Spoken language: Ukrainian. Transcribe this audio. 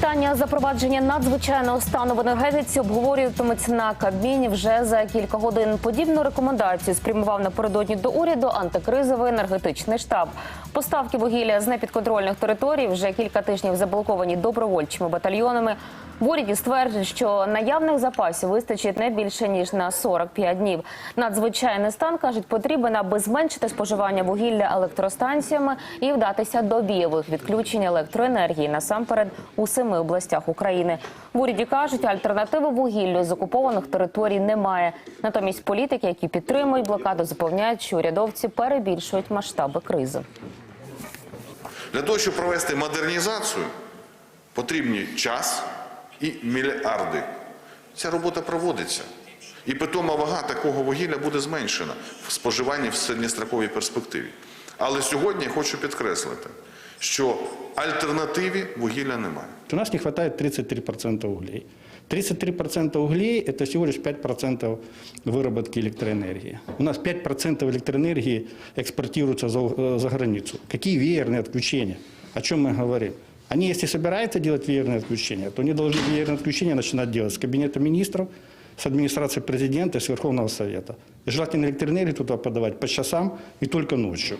Питання запровадження надзвичайного стану в енергетиці обговорюватиметься на Кабміні вже за кілька годин. Подібну рекомендацію спрямував напередодні до уряду антикризовий енергетичний штаб. Поставки вугілля з непідконтрольних територій вже кілька тижнів заблоковані добровольчими батальйонами. В уряді стверджують, що наявних запасів вистачить не більше ніж на 45 днів. Надзвичайний стан кажуть, потрібен, аби зменшити споживання вугілля електростанціями і вдатися до дієвих відключень електроенергії насамперед у семи областях України. В уряді кажуть, альтернативи вугіллю з окупованих територій немає. Натомість політики, які підтримують блокаду, запевняють, що урядовці перебільшують масштаби кризи. Для того, щоб провести модернізацію, потрібні час і мільярди. Ця робота проводиться. І питома вага такого вугілля буде зменшена в споживанні в середньостроковій перспективі. Але сьогодні я хочу підкреслити, що альтернативі вугілля немає. У нас не хватает 33% углей. 33% углей – это всего лишь 5% выработки электроэнергии. У нас 5% электроэнергии экспортируется за, э, за границу. Какие веерные отключения? О чем мы говорим? Они, если собираются делать веерные отключения, то они должны веерные отключения начинать делать с Кабинета министров, с администрации президента и с Верховного Совета. И желательно электроэнергию туда подавать по часам и только ночью.